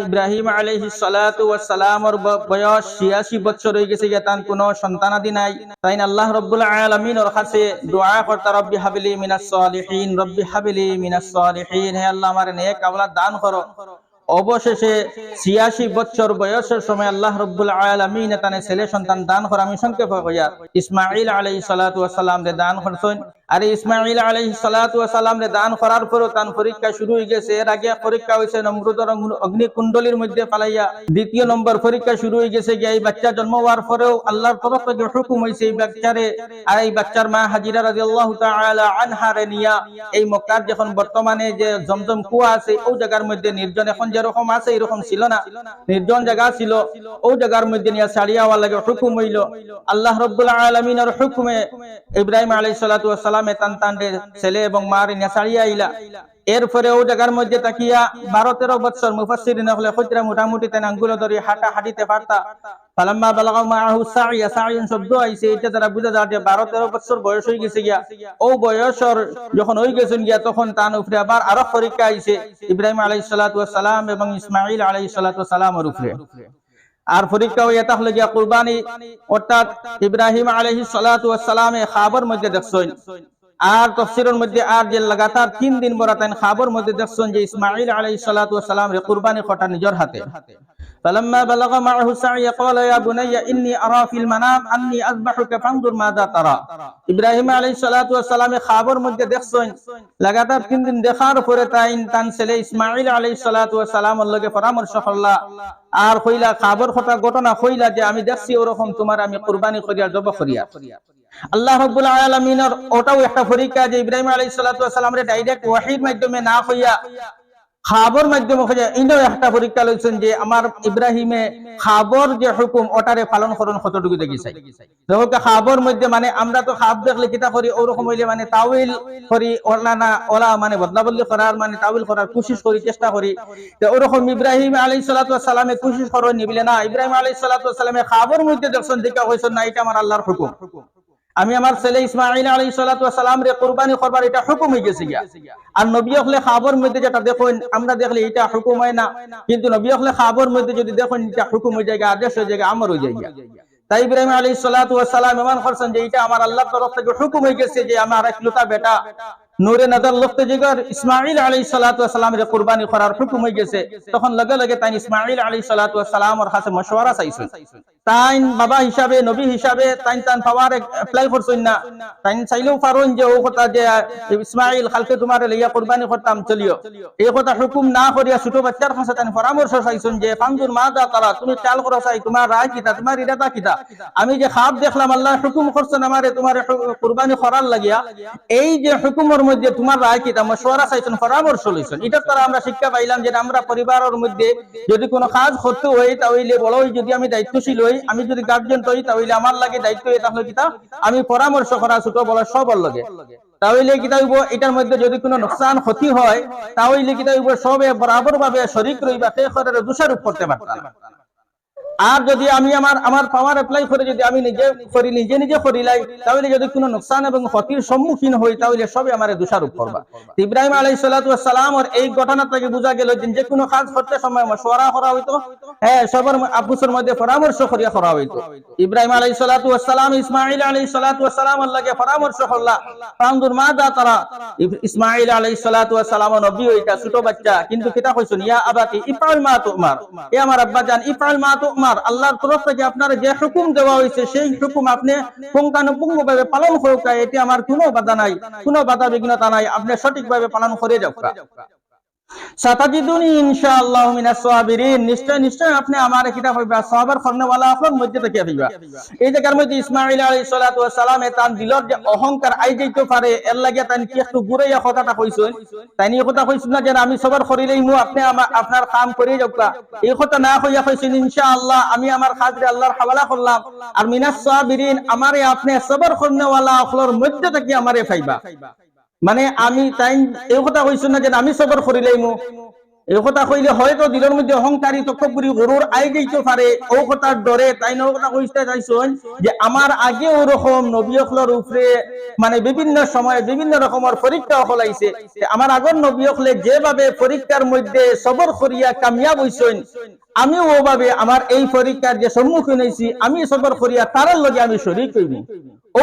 ইব্রাহিম আলাইহি সালাতু ওয়াস বয়স 86 বছর হয়ে গেছে কোনো সন্তানাদি নাই। তাই আল্লাহ রব্বুল দান করো। অবশেষে ছিয়াশি বছর বয়সের সময় আল্লাহ রব্বুল ছেলে সন্তান দান করা আমি সংক্ষেপ ইসমাইল আলাই সালাতু সালাম দান করছেন। আর ইসমাইল আলাই সালাতু দান করার পরও তান পরীক্ষা শুরু হয়ে গেছে। এর আগে পরীক্ষা হয়েছে নমরুদর অগ্নি কুণ্ডলীর মধ্যে পালাইয়া। দ্বিতীয় নম্বর পরীক্ষা শুরু হয়ে গেছে এই বাচ্চা জন্ম হওয়ার পরেও আল্লাহর তরফ থেকে হুকুম হয়েছে এই বাচ্চারে। আর এই বাচ্চার মা হাজিরা রাদিয়াল্লাহু তাআলা আনহারে নিয়া এই মক্কার যখন বর্তমানে যে জমজম কুয়া আছে ওই জায়গার মধ্যে নির্জন এখন যেরকম আছে, এরকম ছিল না। নির্জন জায়গা ছিল ওই জায়গার মধ্যে নিয়ে হওয়ার লাগে হুকুম হইল। আল্লাহ রব্বুল আলমিনের হুকুমে ইব্রাহিম আলাই সালাতু সালামে তান ছেলে এবং মার নিয়ে ছাড়িয়া আইলা। এরপরে ও জায়গার মধ্যে তাকিয়া বারো তেরো বছর মুফাসসিরিন হলে খুচরা মোটামুটি তেন আঙ্গুল ধরে হাঁটা হাঁটিতে পারতা। ফালাম্মা সাইয়া শব্দ আইছে এটা বুঝা যে বারো তেরো বয়স হয়ে গেছে গিয়া। ও বয়সর যখন হয়ে গেছেন গিয়া, তখন তান উপরে আবার আরও পরীক্ষা আইছে। ইব্রাহিম আলাইহিস সালাম এবং ইসমাইল ওয়াস সালামের উপরে। আর পরীক্ষা এটা তাহলে গিয়া কুরবানি, অর্থাৎ ইব্রাহিম আলহি সালাতু ওয়াস সালামে খাবার মধ্যে দেখছেন। আর তফসিরের মধ্যে আর যে লাগাতার তিন দিন বরাতেন খাবর মধ্যে দেখছেন যে ইসমাইল আলহি সালাতাম কুরবানি কটা নিজের হাতে। فلما بلغ معه السعي قال يا بني اني ارى في المنام اني اذبحك فانظر ماذا ترى ইব্রাহিম আলাইহিস সালাতু ওয়াস সালামে খাবর মধ্যে দেখছেন লাগাতার তিন দিন দেখার পরে তাই তান ছেলে ইসমাইল আলাইহিস সালাতু ওয়াস সালামের লগে পরামর্শ করলা আর কইলা খাবর কথা ঘটনা কইলা যে আমি দেখছি ওরকম তোমার আমি কুরবানি করিয়া জব করিয়া আল্লাহ রাব্বুল আলামিনের ওটাও একটা পরীক্ষা যে ইব্রাহিম আলাইহিস সালাতু ওয়াস সালাম রে ডাইরেক্ট ওয়াহির মাধ্যমে না হইয়া খাবর মাধ্যমে একটা পরীক্ষা লইছেন যে আমার ইব্রাহিমে খাবর যে হুকুম ওটারে পালন করুন কতটুকু দেখো খাবর মধ্যে মানে আমরা তো খাব দেখলে কিতা করি, ওরকম হইলে মানে তাউইল করি, ওলা না, ওলা মানে বদলা বদলি করার মানে তাউইল করার কোশিশ করি, চেষ্টা করি। তো ওরকম ইব্রাহিম আলাইহিস সালাতু ওয়াস সালামে কোশিশ করেন নিবিলে না। ইব্রাহিম আলাইহিস সালাতু ওয়াস সালামে খাবর মধ্যে দেখছেন, দেখা হইছেন না এটা আমার আল্লাহর হুকুম। আমি আমার ছেলে ইসমাইল আলী সালাম রে কোরবানি করবার এটা হুকুম হয়ে গেছে গিয়া। আর নবী হলে খাবর মধ্যে যেটা দেখুন, আমরা দেখলে এটা হুকুম হয় না। কিন্তু নবী হলে খাবর মধ্যে যদি দেখুন, এটা হুকুম হয়ে যায় আদেশ হয়ে যায় আমার হয়ে যায় তাই ইব্রাহিম আলী সালাম এমন করছেন যে এটা আমার আল্লাহ তরফ থেকে হুকুম হয়ে গেছে যে আমার একলতা বেটা নূরে নজর লখতে জিগর ইসমাইল আলাইহিস সালাতু ওয়াস কুরবানি করার হুকুম হয়ে গেছে। তখন লগে লগে তাই ইসমাইল আলাইহিস সালাতু ওয়াস সালাম ওর কাছে মশওয়ারা চাইছেন। তাই বাবা হিসাবে, নবী হিসাবে তাই তান পাওয়ার করছেন না। তাই চাইলেও পারুন যে ও কথা যে ইসমাইল কালকে তোমার লইয়া কুরবানি করতাম, চলিও। এই কথা হুকুম না করিয়া ছোট বাচ্চার কাছে তাই পরামর্শ চাইছেন যে পাঞ্জুর মা দা তারা, তুমি খেয়াল করো চাই, তোমার রায় কিতা, তোমার ইরাদা কিতা? আমি যে খাব দেখলাম, আল্লাহ হুকুম করছেন আমারে তোমার কুরবানি করার লাগিয়া। এই যে হুকুমের মধ্যে তোমার রায় কিতা মশওয়ারা চাইছেন, পরামর্শ লইছেন। এটার দ্বারা আমরা শিক্ষা পাইলাম যে আমরা পরিবারের মধ্যে যদি কোনো কাজ করতে হয় তাহলে বড় হই, যদি আমি দায়িত্বশীল হই, আমি যদি গার্জেন হই, তাহলে আমার লাগে দায়িত্ব এটা হলো কিতা আমি পরামর্শ করা ছোট, বড়, সবার লগে। তাহলে কিতা হইব? এটার মধ্যে যদি কোনো নোকসান, ক্ষতি হয়, তাহলে কিতা হইব? সবে বরাবর ভাবে শরিক রইবা করে দোষারোপ করতে পারতাম। আর যদি আমি আমার আমার পাওয়ার অ্যাপ্লাই করে যদি আমি নিজে করি, নিজে নিজে করিলাই তাহলে যদি কোনো নোকসান এবং ক্ষতির সম্মুখীন হই, তাহলে সবে আমার দোষারোপ করবা। ইব্রাহিম আলাই সালাম ওর এই ঘটনা থেকে বোঝা গেল যে কোনো কাজ করতে সময় মশওয়ারা করা হইতো। হ্যাঁ সবার আব্বুসের মধ্যে পরামর্শ করিয়া করা হইতো। ইব্রাহিম আলাই সালাম ইসমাইল আলাই সালাম আল্লাহকে পরামর্শ করলা। পান্দুর মা দা তারা। ইসমাইল আলাই সালাম নবী হইতা, ছোট বাচ্চা, কিন্তু কিতা কইছেন, ইয়া আবাতি ইফআল মা তুমার। এ আমার আব্বা জান, ইফআল মা তুমার। আল্লাহর তরফ থেকে আপনার যে হুকুম দেওয়া হয়েছে, সেই হুকুম আপনি পুঙ্খানুপুঙ্খ ভাবে পালন করুক, এটি আমার কোনো বাধা নাই, কোনো বাধা বিঘ্নতা নাই। আপনি সঠিকভাবে পালন করে যাও। না আমি সবার করিলেই আপনি আপনার কাম করে যাওকা এই কথা না কইয়া কইছেন ইনশাআল্লাহ আমি আমার খাজরে আল্লাহর হাওয়ালা করলাম। আর মিনাস আমারে আপনি সবার ফরনেওয়ালা আপনার মধ্যে থেকে আমারে পাইবা। মানে আমি তাই এই কথা কইছো না যে আমি সবর করিলাই মু এই কথা কইলে হয়তো দিলের মধ্যে অহংকারী তকবুরি গরুর আই যাইতে পারে ও কথার ডরে তাই না কথা কইতে চাইছেন যে আমার আগে ওরকম নবী অখলর উপরে মানে বিভিন্ন সময়ে বিভিন্ন রকমের পরীক্ষা হলাইছে আমার আগর নবী অখলে যেভাবে পরীক্ষার মধ্যে সবর করিয়া কামিয়াব হইছেন আমি ওভাবে আমার এই পরীক্ষার যে সম্মুখীন হয়েছি, আমি সবর করিয়া তার লগে আমি শরীর কইব ও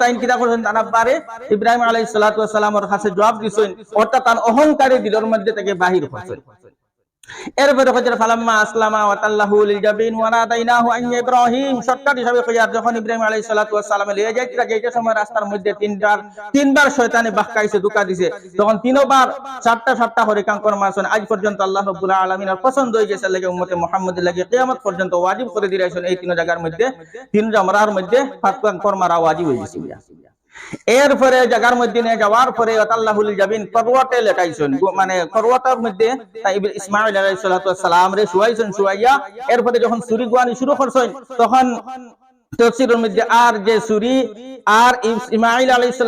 তাইন কিতা করছেন তানা পারে, ইব্রাহিম আলাইহিস সালাতু কাছে জবাব দিছেন, অর্থাৎ তার অহংকারী দিলের মধ্যে থেকে বাহির করছেন এরপরে হজরত ফালাম্মা আসলামা ওয়া তাল্লাহু লিল জাবিন ওয়া নাদাইনাহু আন ইব্রাহিম শর্টকাট হিসাবে কইয়া যখন ইব্রাহিম আলাইহিস সালাতু ওয়াস সালাম লিয়ে যাইতে থাকে এই সময় রাস্তার মধ্যে তিনবার তিনবার শয়তানে বাহকাইছে দুকা দিছে। তখন তিনবার চারটা সাতটা হরে কাঙ্কর মাসন আজ পর্যন্ত আল্লাহ রাব্বুল আলামিনের পছন্দ হয়ে গেছে লাগে উম্মতে মুহাম্মদের লাগে কিয়ামত পর্যন্ত ওয়াজিব করে দিয়েছেন এই তিন জায়গার মধ্যে তিন জামরার মধ্যে ফাত কাঙ্কর মারা ওয়াজিব হয়ে গেছে এরপরে জায়গার মধ্যে নিয়ে যাওয়ার পরে আল্লাহুল জাবিন করওয়াটে লেটাইছেন মানে করওয়াটার মধ্যে ইসমাইল আলাইহিস সালাম রে শুয়াইছেন, শুয়াইয়া এরপরে যখন সুরি গুয়ানি শুরু করছেন, তখন আর যে সুরি আর ইসমাইল আলাইহিস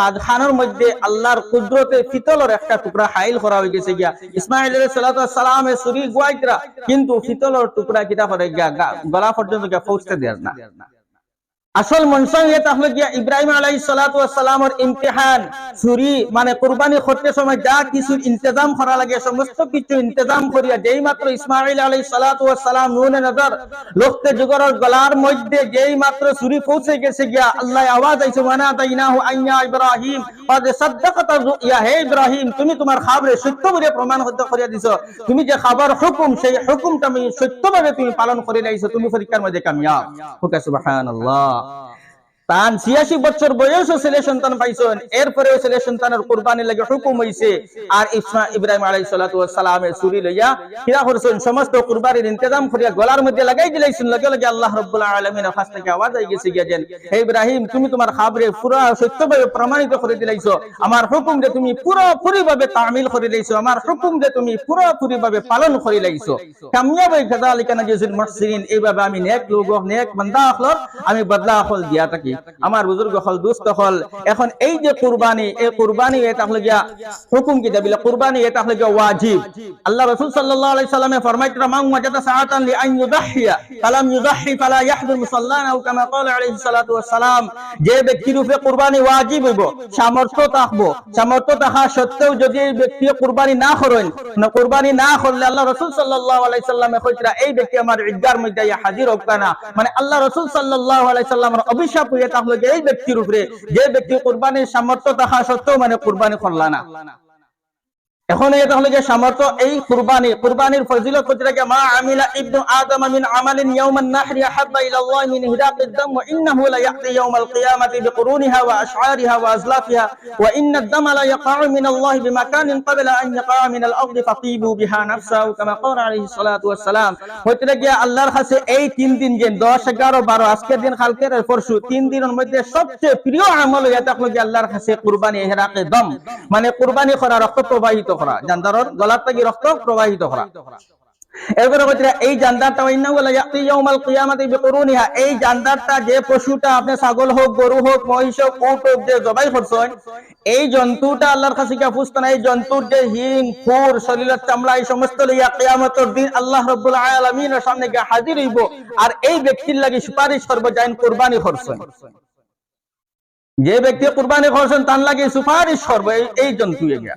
মাঝখানের মধ্যে আল্লাহর কুদরতে পিতলের একটা টুকরা হাইল করা হয়ে গেছে গিয়া। ইসমাইল আলাইহিস সালাতু ওয়াস সালামে সুরি গুয়াইতরা, কিন্তু পিতলের টুকরা কিটা করে গিয়া গলা পর্যন্ত গিয়া পৌঁছতে দেয় না। আসল মনসংহিত তাহলে গিয়া ইব্রাহিম আলাই সালাতাম ইমতেহান চুরি মানে কোরবানি করতে সময় যা কিছু ইন্তজাম করা লাগে, সমস্ত কিছু ইন্তজাম করিয়া যেই মাত্র ইসমাইল আলাই সালাতাম নুনে নজর, লোকতে যুগর গলার মধ্যে যেই মাত্র চুরি পৌঁছে গেছে গিয়া আল্লাহ আওয়াজ আইছে মানা তাইনাহু আইয়া ইব্রাহিম হে ইব্রাহিম, তুমি তোমার খাবরে সত্য বলে প্রমাণ হতে করিয়া দিছ, তুমি যে খাবার হুকুম, সেই হুকুমটা আমি সত্যভাবে তুমি পালন করে আইছো তুমি পরীক্ষার মধ্যে কামিয়াব। হুকা সুবহানাল্লাহ। 아. তান ছিয়াশি বছর বয়সও ছেলে সন্তান পাইছেন। এরপরেও ছেলে সন্তানের কোরবানি লাগে হুকুম হইছে। আর ইসমা ইব্রাহিম আলাইহিস সালাতু ওয়াস সালামের ছুরি লইয়া কিরা করছেন সমস্ত কুরবানির ইন্তজাম করিয়া গলার মধ্যে লাগাই দিলাইছেন। লগে লগে আল্লাহ রাব্বুল আলামিনের কাছ থেকে আওয়াজ আই গেছে গিয়া যেন, হে ইব্রাহিম, তুমি তোমার খাবরে পুরা সত্যভাবে প্রমাণিত করে দিলাইছো। আমার হুকুম যে তুমি পুরোপুরি ভাবে তামিল করে দিলাইছো। আমার হুকুম যে তুমি পুরোপুরি ভাবে পালন করে লাইছো কামিয়াব এই কাযালিকা নাজিসুল মুহসিনিন। এইভাবে আমি নেক লোক, নেক বান্দা হলর আমি বদলা হল দিয়া থাকি। আমার বুজুর্গ হল, দুস্থ হল। এখন এই যে কুরবানি, এই কুরবানি এটা হলো গিয়া হুকুম কি দাবিলে কুরবানি এটা হলো গিয়া ওয়াজিব। আল্লাহ রাসূল সাল্লাল্লাহু আলাইহি সাল্লামে ফরমাইতরা মান ওয়াজাদা সাআতান লি আন ইউদাহিয়া, ফালাম ইউদাহি ফালা ইয়াহদুর মুসাল্লানা আও কামা ক্বালা আলাইহি সালাতু ওয়াস সালাম যে ব্যক্তির উপরে কুরবানি ওয়াজিব হইব, সামর্থ্য থাকব, সামর্থ্য থাকা সত্ত্বেও যদি এই ব্যক্তি কুরবানি না করেন, না কুরবানি না করলে আল্লাহ রাসূল সাল্লাল্লাহু আলাইহি সাল্লামে কইতরা এই ব্যক্তি আমার ইদ্দার মধ্যে হাজির হোক না? মানে আল্লাহ রাসূল সাল্লাল্লাহু আলাইহি সাল্লামের অভিশাপ হইয়া তাহলে এই ব্যক্তির উপরে যে ব্যক্তি কোরবানির সামর্থ্য থাকা সত্ত্বেও মানে কোরবানি করলা না। এখন এটা হলো যে সামর্থ্য, এই কুরবানি, কুরবানির ফজিলত হচ্ছে কি মা আমিলা ইবনু আদম মিন আমালিন ইয়াউমান নাহরি আহাব্বা ইলা আল্লাহ মিন হিরাকিদ দাম, ওয়া ইন্নাহু লা ইয়াতি ইয়াউমাল কিয়ামাতি বিকুরুনিহা ওয়া আশআরিহা ওয়া আজলাফিহা, ওয়া ইন্না আদ-দাম লা ইয়াকাউ মিন আল্লাহ বিমাকানিন ক্বাবলা আন ইয়াকাউ মিন আল-আরদ ফাতিবু বিহা নাফসাহু, কামা ক্বালা আলাইহিস সালাতু ওয়াস সালাম হচ্ছে কি আল্লাহর কাছে এই তিন দিন যে 10 11 12 আজকের দিন, কালকের পরশু, তিন দিনের মধ্যে সবচেয়ে প্রিয় আমল এটা হলো কি আল্লাহর কাছে কুরবানি ইহরাকে দম। মানে কুরবানি করা রক্ত প্রবাহিত করা, জান্দারর গলার থেকে রক্ত প্রবাহিত করা। এরপরে এই জান্দারটা বিকুরুনিহা। এই জান্দারটা যে পশুটা আপনি ছাগল হোক, গরু হোক, মহিষ হোক, উট হোক, যে জবাই করছেন, এই জন্তুটা আল্লাহর কাছে কি ফুসতা এই জন্তুর যে হিং শরীরের চামড়া, এই সমস্ত দিন আল্লাহ রাব্বুল আলামিনের সামনে গিয়ে হাজির হইব। আর এই ব্যক্তির লাগি সুপারিশ করব যাইন কুরবানি করছেন। যে ব্যক্তি কুরবানি করছেন, তার লাগে সুপারিশ করব এই জন্তু গিয়া।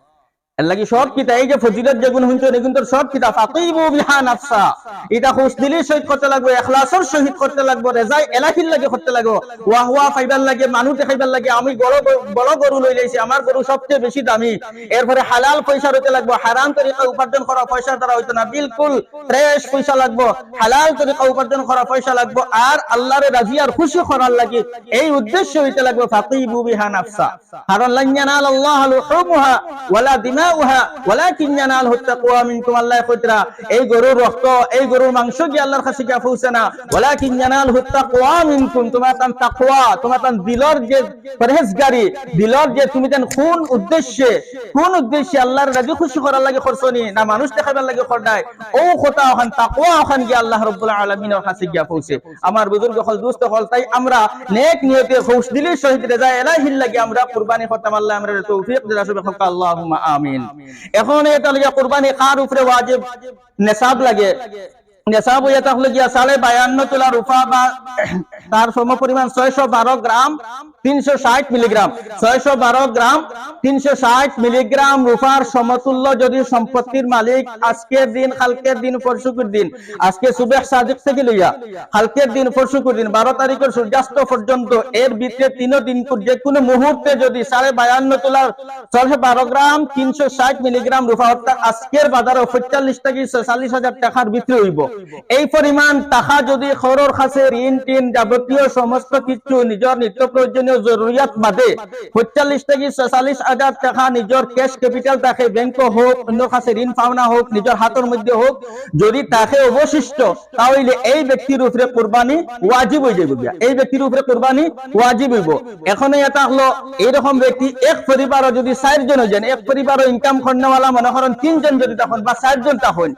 লাগি সব কিতা, এই যে ফজিলত যেগুন সব কিতা। বিহা নাফসা। এটা খুশ দিলি করতে করতে রেজাই এলাহির লাগে করতে ওয়া হুয়া ফাইবার লাগে মানুষ দেখাইবার লাগে, আমি বড় গরু লই আমার গরু সবচেয়ে বেশি দামি। এরপরে হালাল পয়সা হইতে লাগবে, হারাম তরিকা উপার্জন করা পয়সা দ্বারা না, বিলকুল ফ্রেশ পয়সা লাগবে। হালাল তরিকা উপার্জন করা পয়সা লাগবে, আর আল্লাহরে রাজি আর খুশি করার লাগে এই উদ্দেশ্য হইতে লাগবে ফাকিবু বিহা নাফসা। কারণ লান ইয়ানাল আল্লাহ ওয়ালা কি মানুষ খরদায়। ও ওখান ওখান গিয়া আল্লাহ রাব্বুল আমার বুজুর্গ হল, দুস্থ হল, তাই আমরা নেক নিয়তে খুশ দিলের সহিত রেজা এলাহির লাগে আমরা কুরবানি করতাম, আল্লাহ আমরা দিলা আল্লাহুম্মা আমিন। এখন এটা লাগে কুরবানি কার উপরে ওয়াজিব নেশাব লাগে। নেশাব হইয়া থাকলে গিয়া সালে বায়ান্ন তোলা রূপা বা তার সম পরিমাণ ছয়শো বারো গ্রাম তিনশো ষাট মিলিগ্রাম। ছয়শো বারো গ্রাম, তিনশো ষাট মিলিগ্রাম রূপার সমতুল্য যদি সম্পত্তির মালিক আজকের দিন, কালকের দিন, পরশুকুর দিন। আজকে সুবেহ সাদিক থেকে লইয়া কালকের দিন, পরশুকুর দিন, বারো তারিখের সূর্যাস্ত পর্যন্ত এর ভিতরে দিন যে কোনো মুহূর্তে যদি সাড়ে বায়ান্ন তোলার ছয়শো বারো গ্রাম, তিনশো ষাট মিলিগ্রাম রূপা অর্থাৎ আজকের বাজারে পঁয়তাল্লিশ থেকে ছয়চল্লিশ হাজার টাকার হইব এই পরিমাণ টাকা যদি খরর কাছে ঋণ টিন যাবতীয় সমস্ত কিছু নিজের নিত্য প্রয়োজনীয় জরুরিয়াত বাদে পঁয়তাল্লিশ থেকে হাজার টাকা নিজের ক্যাশ ক্যাপিটাল থাকে ব্যাংক হোক অন্য কাছে ঋণ পাওনা হোক নিজের হাতের মধ্যে হোক যদি তাকে অবশিষ্ট তাহলে এই ব্যক্তির উপরে কোরবানি ওয়াজিব হয়ে যাবে এই ব্যক্তির উপরে কোরবানি ওয়াজিব হইব এখন এটা হলো, এইরকম ব্যক্তি এক পরিবারও যদি চারজন হইছেন এক পরিবারও ইনকাম করেনা মনে করেন তিনজন যদি তখন বা চারজন তখন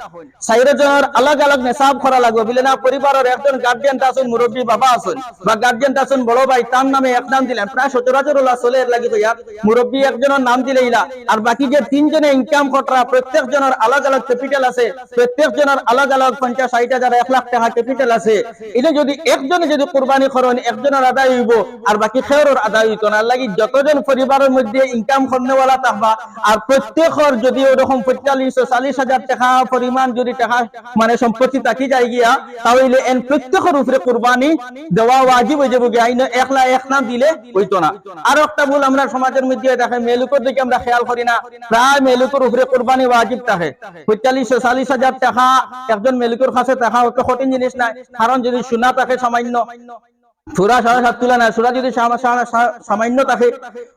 চারজনের আলাগ আলাগ নেশাব করা লাগবে। বলে না পরিবারের একজন গার্জিয়ান আছেন মুরব্বী বাবা আছেন বা গার্জিয়ান আছেন বড় ভাই তার নামে এক নাম দিলেন। প্রায় সচরাচর ওলা চলে এর লাগি ইয়া মুরব্বী একজনের নাম দিলে ইলা। আর বাকি যে তিনজনে ইনকাম করা প্রত্যেক জনের আলাগ আলাগ ক্যাপিটাল আছে। প্রত্যেক জনের আলাগ আলাগ পঞ্চাশ, ষাট হাজার, এক লাখ টাকা ক্যাপিটাল আছে। এটা যদি একজনে যদি কোরবানি করেন একজনের আদায় হইব, আর বাকি খেয়রের আদায় হইতো না। লাগি যতজন পরিবারের মধ্যে ইনকাম করনেওয়ালা থাকবা, আর প্রত্যেকের যদি ওরকম পঁয়তাল্লিশ চাল্লিশ হাজার টাকা পরিমাণ যদি টাকা মানে সম্পত্তি থাকি যায় গিয়া, তাহলে এন প্রত্যেকের উপরে কোরবানি দেওয়া ওয়াজিব হয়ে যাবে গিয়া। এক লাখ এক না দিলে হইতো না। আর একটা ভুল আমরা সমাজের মধ্যে দেখে মেলুকর দিকে আমরা খেয়াল করি না। প্রায় মেলুকর উপরে কোরবানি ওয়াজিব থাকে। পঁয়তাল্লিশ চল্লিশ হাজার টাকা একজন মেলুকর কাছে টাকা অত কঠিন জিনিস নাই। কারণ যদি সোনা থাকে সামান্য সুরা সাড়ে সাত তুলে না সুরা যদি সামা- সামা- সামান্য থাকে,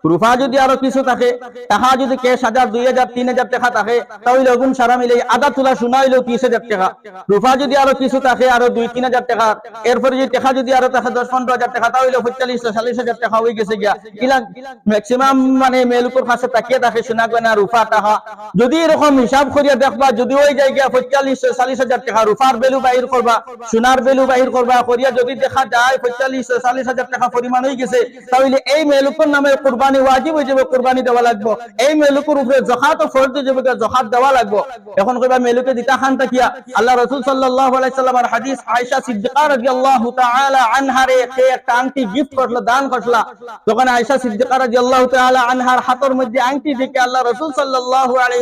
রূপা যদি আরও কিছু থাকে, টাকা যদি কেশ হাজার, দুই হাজার, তিন হাজার টাকা থাকে, তাহলে ওগুন সারা মিলে আধা তুলা সোনা হইলেও তিরিশ হাজার টাকা। রূপা যদি আরও কিছু থাকে, আরও দুই, তিন হাজার টাকা। এরপরে যদি টাকা যদি আরও থাকে, দশ, পনেরো হাজার টাকা, তাহলে পঁয়তাল্লিশ চল্লিশ হাজার টাকা হয়ে গেছে গিয়া। কিলা ম্যাক্সিমাম মানে মেলুকুর কাছে তাকিয়ে থাকে সোনা গয়না রূপা টাকা যদি এরকম হিসাব করিয়া দেখবা, যদি ওই যায় গিয়া পঁয়তাল্লিশ চল্লিশ হাজার টাকা, রূপার বেলু বাহির করবা, সোনার বেলু বাহির করবা, করিয়া যদি দেখা যায় পঁয়তাল্লিশ চল্লিশ হাজার টাকা পরিমাণ আল্লাহ রাসূল সাল্লাল্লাহু আলাইহি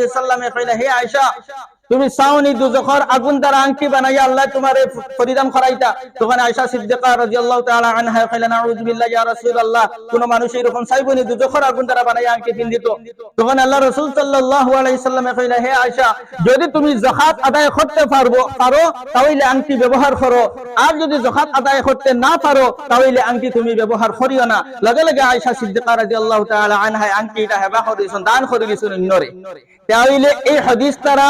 সাল্লামের হাদিস তুমি চাওনি দুজখর আগুন দ্বারা আংটি বানাইয়া আল্লাহ তোমার পরিধান করাইতা তখন আয়েশা সিদ্দিকা রাদিয়াল্লাহু তাআলা আনহা কইলেন আউযু বিল্লাহি ইয়া রাসূলুল্লাহ কোন মানুষ এরকম চাইবনি দুজখর আগুন দ্বারা বানাইয়া আংটি পিন্দিত তখন আল্লাহ রাসূল সাল্লাল্লাহু আলাইহি সাল্লামে কইলেন হে আয়েশা যদি তুমি যাকাত আদায় করতে পারব, পারো, তাহলে আংটি ব্যবহার করো। আর যদি যাকাত আদায় করতে না পারো, তাহলে আংটি তুমি ব্যবহার করিও না। লগে লগে আয়েশা সিদ্দিকা রাদিয়াল্লাহু তাআলা আনহা আংটিটা হেবা করে দিয়েছেন দান করে দিয়েছেন অন্যরে তাহলে এই হাদিস তারা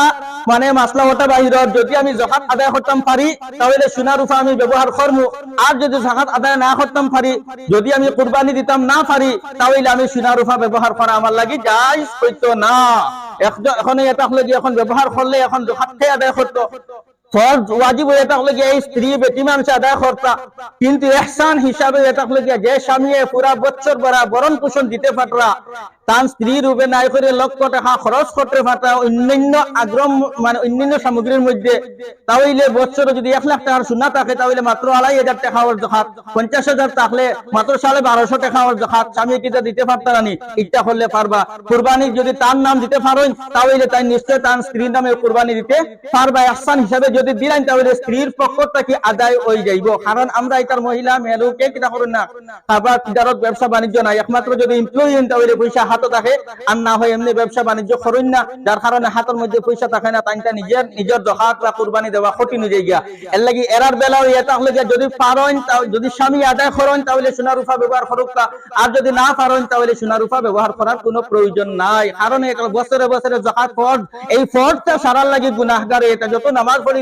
মানে মাসলা ওটা বাহির যদি আমি জাকাত আদায় করতাম পারি তাহলে সোনা রূপা আমি ব্যবহার করব আর যদি জাকাত আদায় না করতাম পারি যদি আমি কুরবানি দিতাম না পারি তাহলে আমি সোনা রূপা ব্যবহার করা আমার লাগি যাই হইতো না। এখন এটা হলে যে এখন ব্যবহার করলে এখন জাকাত আদায় করতো ফরজ ওয়াজিব হয়ে থাকলে গিয়ে স্ত্রী বেটি মানুষ আদায় করতা। কিন্তু এহসান হিসাবে গিয়ে যে স্বামী পুরা বছর বরণ পোষণ দিতে পাররা তার স্ত্রী রূপে নাই করে লক্ষ টাকা খরচ করতে অন্যান্য আগ্রহ মানে অন্যান্য সামগ্রীর মধ্যে। তাহলে যদি এক লাখ টাকার সোনা থাকে, তাহলে মাত্র আড়াই হাজার টাকা পঞ্চাশ হাজার থাকলে মাত্র সাড়ে বারোশো টাকা ওর জখাত স্বামী দিতে পারতা না ইচ্ছা করলে পারবা। কুরবানি যদি তার নাম দিতে পারেন তাহলে তাই নিশ্চয় তার স্ত্রীর নামে কুরবানি দিতে পারবা। এহসান হিসাবে যদি যদি দিলেন তাহলে স্ত্রীর পক্ষ থেকে আদায় হয়ে যাইব? কারণ আমরা এটার মহিলা মেয়েরকে কিনা করুন না। খাবার তিজারত ব্যবসা বাণিজ্য নাই। একমাত্র যদি এমপ্লয়ি তাহলে পয়সা হাতে থাকে। আর না হয় এমনি ব্যবসা বাণিজ্য করুন না। যার কারণে হাতের মধ্যে পয়সা থাকে না। তাইটা নিজের নিজের দখাত বা কুরবানি দেওয়া কঠিন হয়ে গিয়া। এর লাগি এরার বেলাও এটা হলে যদি পারেন যদি স্বামী আদায় করেন, তাহলে সোনা রূপা ব্যবহার করুক। আর যদি না পারেন, তাহলে সোনা রূপা ব্যবহার করার কোনো প্রয়োজন নাই। কারণ এটা বছরে বছরে জাকাত ফরজ। এই ফরজটা সারার লাগি গুনাহগার, এটা যত নামাজ পড়ি